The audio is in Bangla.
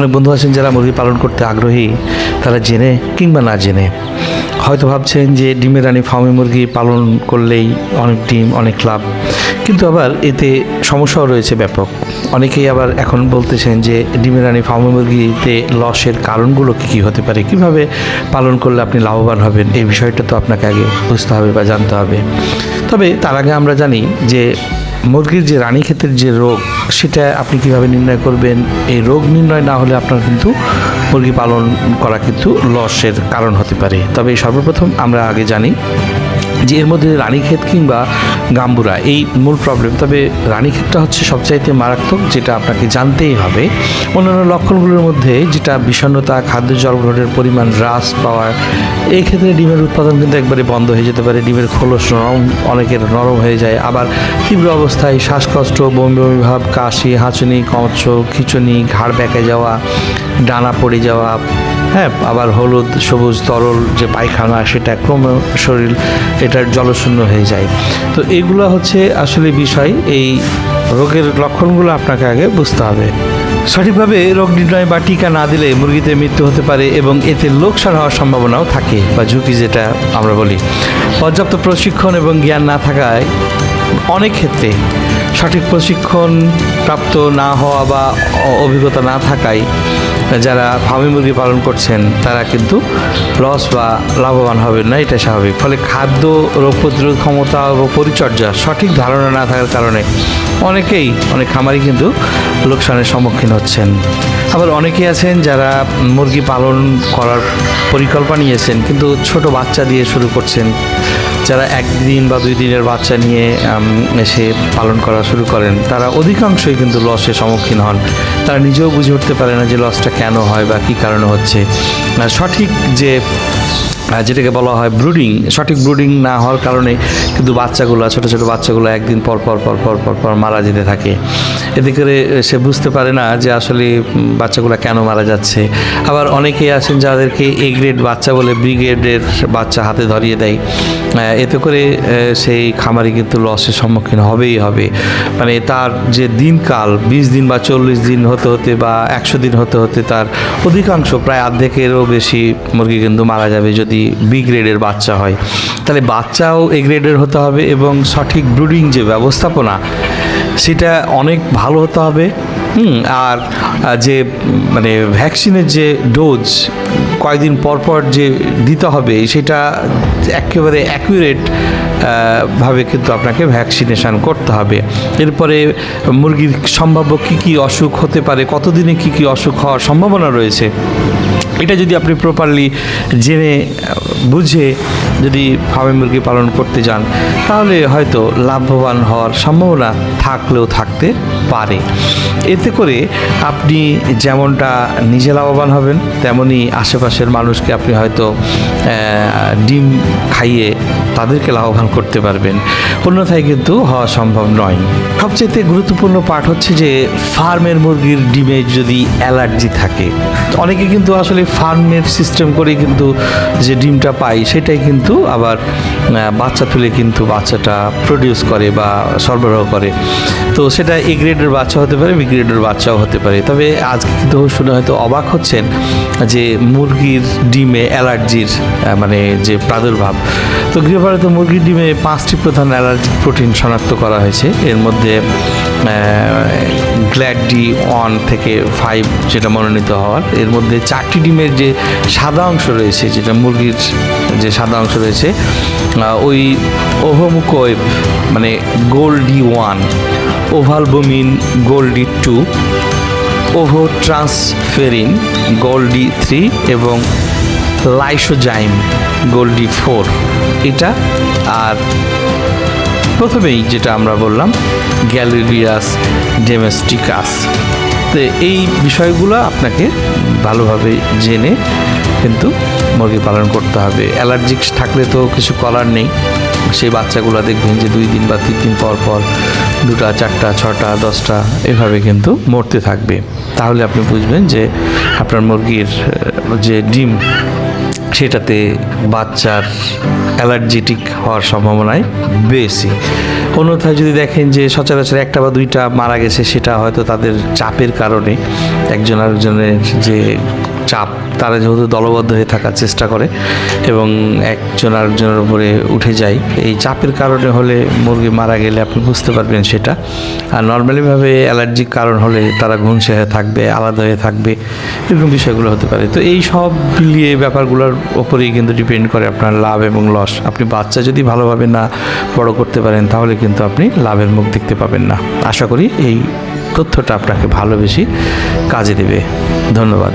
অনেক বন্ধু আছেন যারা মুরগি পালন করতে আগ্রহী, তারা জেনে কিংবা না জেনে। হয়তো ভাবছেন যে ডিমের রানী ফার্মে মুরগি পালন করলেই অনেক ডিম, অনেক লাভ। কিন্তু আবার এতে সমস্যাও রয়েছে ব্যাপক। অনেকেই আবার এখন বলতেছেন যে ডিমের রানী ফার্মে মুরগিতে লসের কারণগুলো কী কী হতে পারে? কীভাবে পালন করলে আপনি লাভবান হবেন? এই বিষয়টা তো আপনাকে আগে বুঝতে হবে বা জানতে হবে। তবে তার আগে আমরা জানি যে মুরগির যে রানী রানীক্ষেতের যে রোগ, সেটা আপনি কীভাবে নির্ণয় করবেন? এই রোগ নির্ণয় না হলে আপনার কিন্তু মুরগি পালন করা কিন্তু লসের কারণ হতে পারে। তবে সর্বপ্রথম আমরা আগে জানি যে এর মধ্যে রানীক্ষেত কিংবা গাম্বুরা, এই মূল প্রবলেম তবে রানীক্ষেতটা হচ্ছে সবচাইতে মারাত্মক, যেটা আপনাকে জানতেই হবে। অন্যান্য লক্ষণগুলোর মধ্যে যেটা বিষণ্ণতা, খাদ্য জল গ্রহণের পরিমাণ হ্রাস পাওয়া, এই ক্ষেত্রে ডিমের উৎপাদন কিন্তু একবারে বন্ধ হয়ে যেতে পারে। ডিমের খোলস নরম, অনেকের নরম হয়ে যায়। আবার তীব্র অবস্থায় শ্বাসকষ্ট, বমি বমি ভাব, কাশি, হাঁচুনি কমচ খিচুনি, ঘাড় বেঁকে যাওয়া, ডানা পড়ে যাওয়া হ্যাঁ আবার হলুদ, সবুজ, তরল যে পায়খানা, সেটা ক্রমে শরীর, এটার জলশূন্য হয়ে যায়। তো এগুলো হচ্ছে আসলে বিষয়, এই রোগের লক্ষণগুলো আপনাকে আগে বুঝতে হবে। সঠিকভাবে রোগ নির্ণয় বা টিকা না দিলে মুরগিতে মৃত্যু হতে পারে এবং এতে লোকসান হওয়ার সম্ভাবনাও থাকে বা ঝুঁকি যেটা আমরা বলি। পর্যাপ্ত প্রশিক্ষণ এবং জ্ঞান না থাকায় অনেক ক্ষেত্রে সঠিক প্রশিক্ষণ প্রাপ্ত না হওয়া বা অভিজ্ঞতা না থাকায় যারা ফার্মি মুরগি পালন করছেন, তারা কিন্তু লস বা লাভবান হবেন না এটা স্বাভাবিক। ফলে খাদ্য রোগ প্রতিরোধ ক্ষমতা ও পরিচর্যা সঠিক ধারণা না থাকার কারণে অনেকেই, অনেক খামারই কিন্তু লোকসানের সম্মুখীন হচ্ছেন। আবার অনেকেই আছেন যারা মুরগি পালন করার পরিকল্পনা নিয়েছেন, কিন্তু ছোট বাচ্চা দিয়ে শুরু করছেন। যারা একদিন বা দুই দিনের বাচ্চা নিয়ে এসে পালন করা শুরু করেন, তারা অধিকাংশই কিন্তু লসের সম্মুখীন হন। তারা নিজেও বুঝে উঠতে পারে না যে লসটা কেন হয় বা কী কারণে হচ্ছে। সঠিক যে যেটাকে বলা হয় ব্রুডিং সঠিক ব্রুডিং না হওয়ার কারণে কিন্তু বাচ্চাগুলো, ছোট ছোট বাচ্চাগুলো একদিন পর পর পর পর পর পর মারা যেতে থাকে। এতে করে সে বুঝতে পারে না যে আসলে বাচ্চাগুলো কেন মারা যাচ্ছে। আবার অনেকেই আছেন যাদেরকে এ গ্রেড বাচ্চা বলে বি গ্রেডের বাচ্চা হাতে ধরিয়ে দেয়। এতে করে সেই খামারি কিন্তু লসের সম্মুখীন হবেই হবে। মানে তার যে দিনকাল, বিশ দিন বা চল্লিশ দিন হতে হতে বা একশো দিন হতে হতে তার অধিকাংশ প্রায় অর্ধেকেরও বেশি মুরগি কিন্তু মারা যাবে যদি বি গ্রেডের বাচ্চা হয়। তাহলে বাচ্চাও এ গ্রেডের হতে হবে এবং সঠিক ব্রুডিং যে ব্যবস্থাপনা, সেটা অনেক ভালো হতে হবে। হুম, আর যে মানে ভ্যাকসিনের যে ডোজ কয়েকদিন পর পর যে দিতে হবে, সেটা একেবারে অ্যাকুরেট ভাবে কিন্তু আপনাকে ভ্যাকসিনেশন করতে হবে। এরপরে মুরগির সম্ভাব্য কী কী অসুখ হতে পারে, কতদিনে কী কী অসুখ হওয়ার সম্ভাবনা রয়েছে এটা যদি আপনি প্রপারলি জেনে বুঝে যদি ফার্মে মুরগি পালন করতে যান, তাহলে হয়তো লাভবান হওয়ার সম্ভাবনা থাকলেও থাকতে পারে। এতে করে আপনি যেমনটা নিজে লাভবান হবেন, তেমনি আশেপাশের মানুষকে আপনি হয়তো ডিম খাইয়ে তাদেরকে লাভবান করতে পারবেন। অন্যথায় কিন্তু হওয়া সম্ভব নয়। সবচেয়ে গুরুত্বপূর্ণ পাঠ হচ্ছে যে, ফার্মের মুরগির ডিমে যদি অ্যালার্জি থাকে, অনেকে কিন্তু আসলে ফার্মের সিস্টেম করে কিন্তু যে ডিমটা পাই সেটাই কিন্তু আবার বাচ্চা তুলে কিন্তু বাচ্চাটা প্রডিউস করে বা সরবরাহ করে। তো সেটা এ গ্রেডের বাচ্চা হতে পারে বি গ্রেডের বাচ্চাও হতে পারে। তবে আজকে কিন্তু শুনে হয়তো অবাক হচ্ছেন যে মুরগির ডিমে অ্যালার্জির মানে যে প্রাদুর্ভাব তো গৃহপালিত মুরগির ডিমে পাঁচটি প্রধান অ্যালার্জিক প্রোটিন শনাক্ত করা হয়েছে। এর মধ্যে গ্ল্যাড ডি ওয়ান থেকে ফাইভ যেটা মনোনীত হওয়ার। এর মধ্যে চারটি ডিমের যে সাদা অংশ রয়েছে, যেটা মুরগির যে সাদা অংশ রয়েছে ওই ওহোমুকোয়েব মানে Gal d one, ovalbumin Gal d two ovotransferrin Gal d three এবং লাইসোজাইম গোল্ডি ফোর। এটা। আর প্রথমেই যেটা আমরা বললাম গ্যালেরিয়াস ডেমেস্টিকাস। তো এই বিষয়গুলো আপনাকে ভালোভাবে জেনে কিন্তু মুরগি পালন করতে হবে। অ্যালার্জিক থাকলে তো কিছু করার নেই। সেই বাচ্চাগুলো দেখবেন যে দুই দিন বা তিন দিন পর পর দুটা, চারটা, ছটা, দশটা এভাবে কিন্তু মরতে থাকবে। তাহলে আপনি বুঝবেন যে আপনার মুরগির যে ডিম সেটাতে বাচ্চার অ্যালার্জেটিক হওয়ার সম্ভাবনায় বেশি। অন্যথায় যদি দেখেন যে সচরাচর একটা বা দুইটা মারা গেছে, সেটা হয়তো তাদের চাপের কারণে একজন আরেকজনের যে চাপ, তারা যেহেতু দলবদ্ধ হয়ে থাকার চেষ্টা করে এবং একজন আরেকজনের উপরে উঠে যায়, এই চাপের কারণে হলে মুরগি মারা গেলে আপনি বুঝতে পারবেন সেটা। আর নর্মালিভাবে অ্যালার্জিক কারণ হলে তারা ঘুমসে হয়ে থাকবে, আলাদা হয়ে থাকবে, এরকম বিষয়গুলো হতে পারে। তো এই সব মিলিয়ে ব্যাপারগুলোর ওপরেই কিন্তু ডিপেন্ড করে আপনার লাভ এবং লস আপনি বাচ্চা যদি ভালোভাবে না বড় করতে পারেন, তাহলে কিন্তু আপনি লাভের মুখ দেখতে পাবেন না। আশা করি এই তথ্যটা আপনাকে ভালো বেশি কাজে দেবে। ধন্যবাদ।